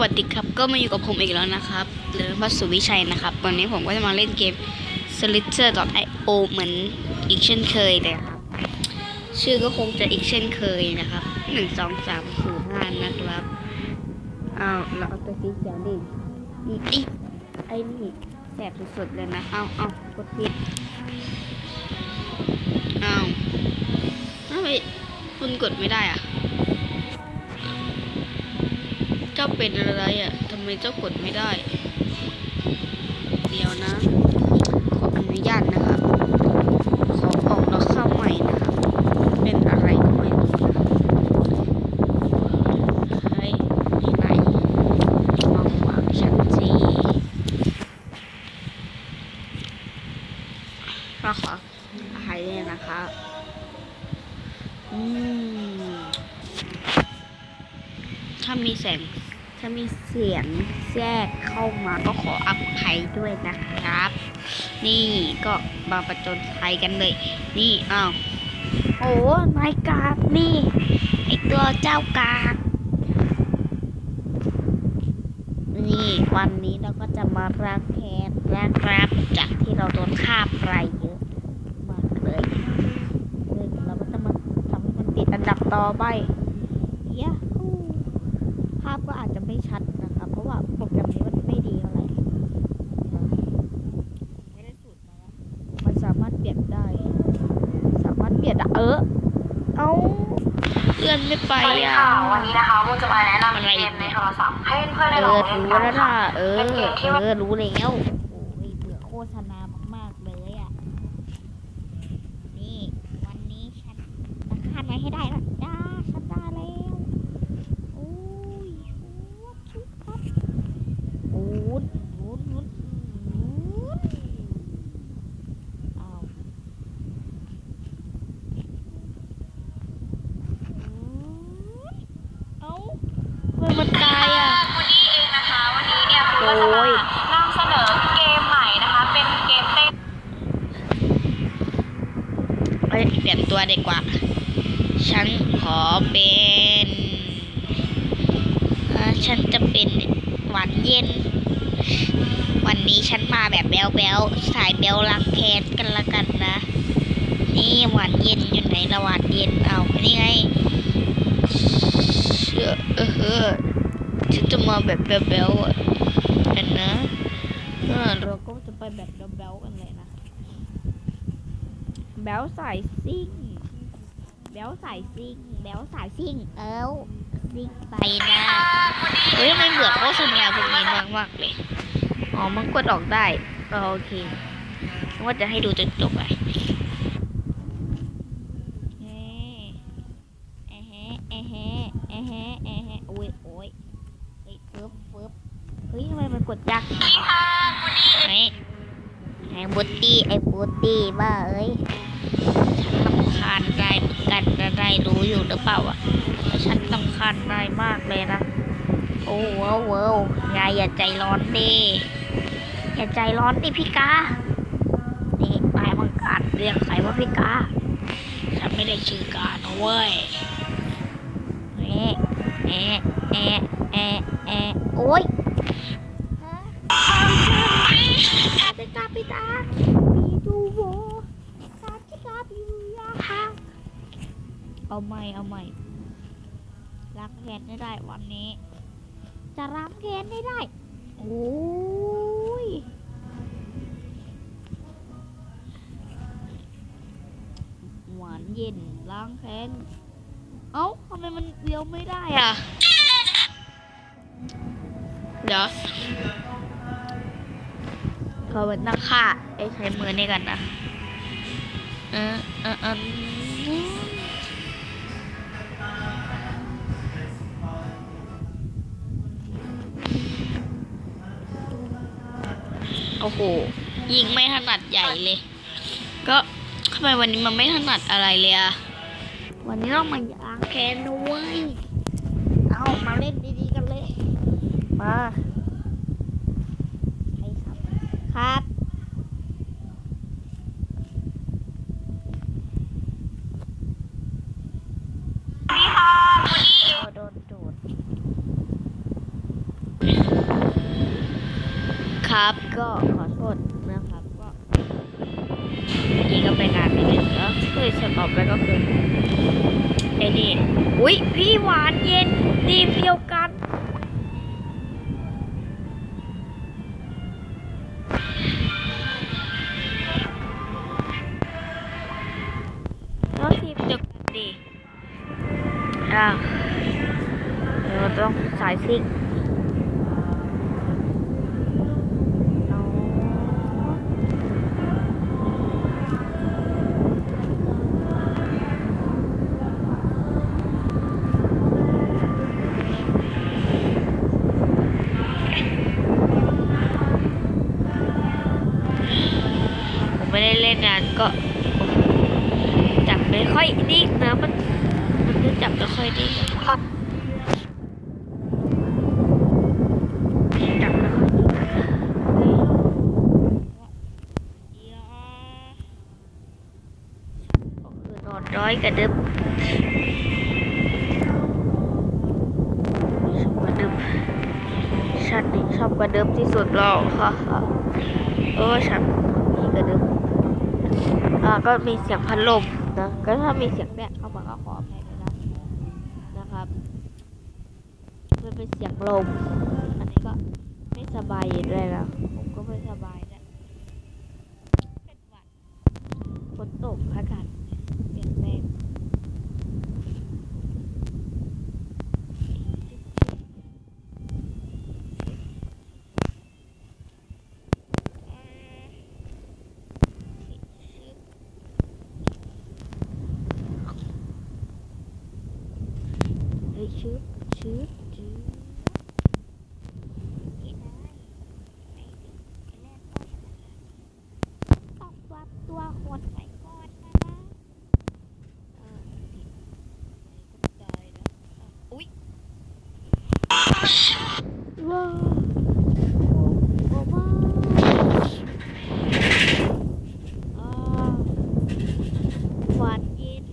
วัสดีครับก็มาอยู่กับผมอีกแล้วนะครับหรือวัสุวิชัยนะครับ วันนี้ผมก็จะมาเล่นเกม s l i t e r i o เหมือนอีกเช่นเคยเลยครับชื่อก็คงจะอีกเช่นเคยนะครับหนึ่งสองสามสี่ห้านะครับอ้าวเราเอาตัวสีเขียวดิไอ้ไอ้นี่แสบสุดๆเลยนะเอาเอากดผิดเอาทำไมคุณกดไม่ได้อะ จ้าเป็นอะไรอะทำไมเจ้ากดไม่ได้ เดี๋ยวนะ ขออนุญาตนะครับ ขอออกแล้วเข้าใหม่นะครับ เป็นอะไรก็ไม่รู้นะใครที่ไหนมองวางฉันจีก็ขออภัยด้วยนะครับอืมถ้ามีแสง สียงแทรกเข้ามาก็ขออภัยด้วยนะครับ นี่ก็มาประจนภัยกันเลย นี่อ้าวโอ้นายกากนี่ไอตัวเจ้ากากนี่วันนี้เราก็จะมาล้างแค้นนะครับจากที่เราโดนฆ่าไปเยอะมากเลยซึ่งเราก็จะมาทำให้มันติดอันดับต่อไปยะฮูภาพก็อาจจะไม่ชัด ว่าโปรแกรมนี้มันไม่ดีเท่าไหร่ไม่ได้สูตรมาแล้วมันสามารถเปลี่ยนได้ สามารถเปลี่ยนได้เออ เอาเลื่อนไม่ไปสวัสดีอะ ค่ะ วันนี้นะคะมูจะมาแนะนำอะไรเกอีมกในเนี่ยโทรศัพท์ให้เพื่อนเอๆได้ลองอเล่นรู้กันแล้วค่ะ นะเออ เป็นเกมที่เออ รู้แล้ว โอ้ยเบื่อโฆษณามาก ๆ เลยอะ นี่ วันนี้ฉันจะคาดไว้ให้ได้นะจ้าฉันได้แล้ว โอ้ยโอ้ชุบครับโอ้ยโอ้ยโอ้ยโอ้ยอ้าวโอ้ยเอ้าทำไมมันตายอะ วันนี้เองนะคะ วันนี้เนี่ยคุณก็จะ โอ้ มาย นำเสนอเกมใหม่นะคะ เป็นเกมเต้น เปลี่ยนตัวดีกว่า ฉันขอเป็นฉันจะเป็นหวานเย็น วันนี้ฉันมาแบบแบลแบลสายแบลล้างแคนกันละกันนะ นี่หวานเย็นอยู่ไหนละหวานเย็นเอานี่ไงเชื่อเออเออฉันจะมาแบบแบลแบลอะนนะเออเราก็จะไปแบบแบลแบลกันเลย บลสายซิ่ง แบลสายซิ่ง แบลสายซิ่ง เอ้าซิ่งไปนะเฮ้ยมันเบื่อโฆษณาพวกนี้มากมากๆเลย อ๋อ มันกดออกได้ก็โอเคว่าจะให้ดูจนจบไปเฮ้เอะแฮะเอะแฮะเอะแฮะเอะแฮะโอ้ยโอ้ยเฮ้ยฟึบฟึบเฮ้ยทำไมมันกดยากจังเฮ้ยไอ้บูตตี้ไอ้บูตตี้บ้าเอ้ยฉันลำ คาญได้เหมือนกันจะได้รู้อยู่หรือเปล่าอะแต่ฉันลำคาญได้มากเลยนะ โอ้โหเว้ยายอย่าใจร้อนดิอย่าใจร้อนดิพี่กานี่นายมังการเรียกใครว่าพี่กาฉันไม่ได้ชื่อกานะเว้ยเอะเอะเอะเอะเอะโอ๊ยไปกาไปตามีดูโวกาจิกาบิวยาค่ะเอาใหม่เอาใหม่รักแค้นไม่ได้วันนี้ จะล้างแค้นไม่ได้ โอ้ยหวานเย็นล้างแค้น เอ้าทำไมมันเลี้ยวไม่ได้อะ เดี๋ยวเขาเป็นนักฆ่าไอ้ใช้มือนี่กันนะ ออเออเออโอ้โห ยิงไม่ถนัดใหญ่เลย ก็ทำไมวันนี้มันไม่ถนัดอะไรเลยอะวันนี้ต้องมาล้างแค้นด้วย เอามาเล่นดีๆกันเลย มาใช่ครับ ครับนนี้เอง โดนโดด ครับ ก็ขอโทษนะครับ ก็เมื่อกี้ก็ไปงานไปหนึ่งแล้วคือสตอบไปก็คือไอ้นี่ อุ้ยพี่หวานเย็นดีมเดียวกัน ไม่ได้เล่นนานก็จับไม่ค่อยนิ่งนะมันมันจับไม่ค่อยนิ่งจับไม่ค่อยนิ่งก็คือนอนร้อยกระดึบชอบกระดึบฉันชอบกระดึบที่สุดหรอกฮ่าฮ่าเออฉันมีกระดึบ อ่าก็มีเสียงพัดลมนะก็ถ้ามีเสียงแบกเข้ามาก็ขออภัยด้วยนะนะครับมันเป็นเสียงลมอันนี้ก็ไม่สบายด้วยนะผมก็ไม่สบายนะเป็นหวัดฝนตกอากาศเปลี่ยนแปลง เฮ้ยชืบชืบชืบต้องวัดตัวคนไปก่อนนะเออผิดก็ได้นะอะอุ๊ยว้าวโอ้มาอ่าหวานเย็น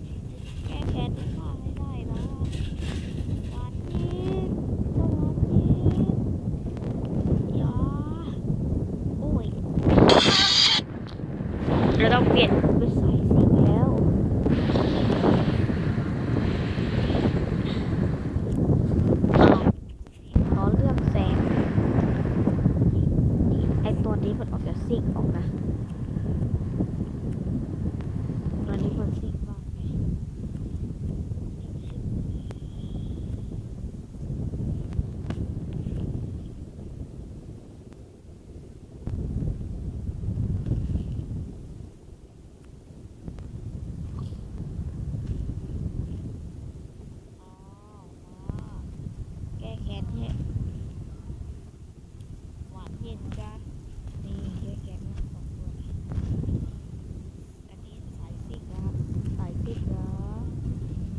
แก้แค้นให้ข้าให้ได้นะหวานเย็นหวานเย็นอย่าโอ้ย เราต้องเปลี่ยนเป็นสายสีแล้วอ้าวขอเลือกแสงนี่ไอตัวนี้มันออกจากซิ่งออกนะตอนนี้มันซิ่งมากเลย อ๋อว้าแก้แค้นให้หวานเย็นกันนี่แก้แค้นนะสองตัวนี้อันนี้สายซิกนะครับสายซิกนะ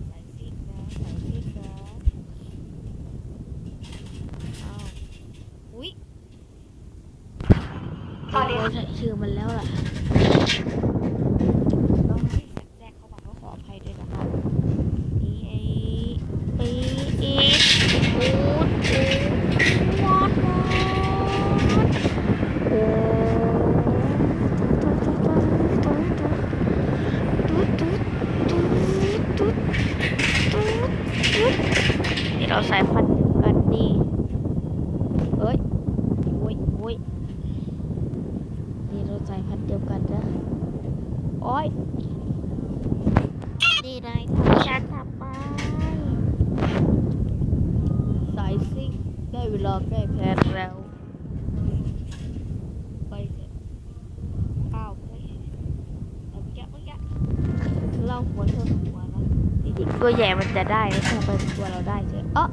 สายซิกนะสายซิกนะอ้าวอุ๊ย สวัสดีค่ะ โอ้ยใส่ชื่อมันแล้วล่ะต้องให้แรกเขามาก็ขออภัยด้วยนะครับอีไอ้ปีอีอูดอูวอดวอดโอ้นี่เราสายพันธุ์เดียวกันนี่เอ้ยโอ้ยโอ้ยนี่เราสายพันธุ์เดียวกันนะโอ้ย นี่นายทำฉันทำไมสายซิ่งได้เวลาแก้แค้นแล้ว ไปเถอะอ้าวเฮ้ยเอาเมื่อกี้เมื่อกี้เราหัวชนหัวนะจริงๆ ตัวใหญ่มันจะได้นะถ้าเป็นตัวเราได้เฉยเออ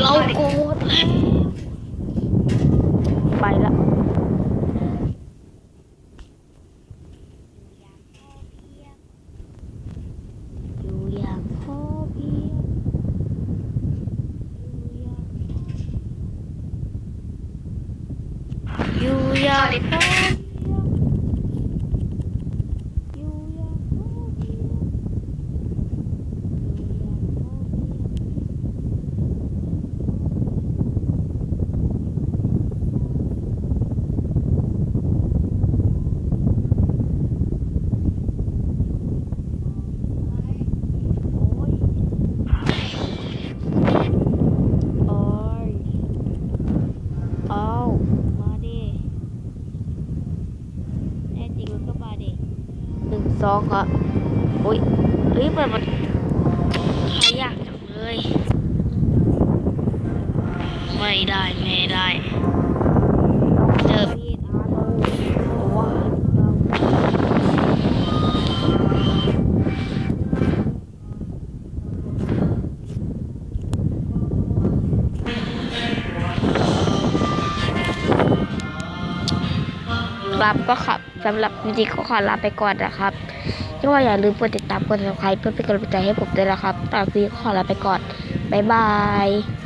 เราโกรธแล้วไปละอยู่อย่างพอเพียงอยู่อย่างอยู่อย่างพอเพียงอยู่อย่างพอเพียงอยู่อย่างพอเพียง ร้องก็อุ้ยเฮ้ยมันมันใครอยากจังเลย ไม่ได้ไม่ได้เจอพี่อาโนว้าครับก็ครับสำหรับวิดีโอขอลาไปก่อนนะครับ ก็อย่าลืมกดติดตามกด subscribe เพื่อเป็นกำลังใจให้ผมด้วยนะครับตอนนี้ขอลาไปก่อน บ๊ายบาย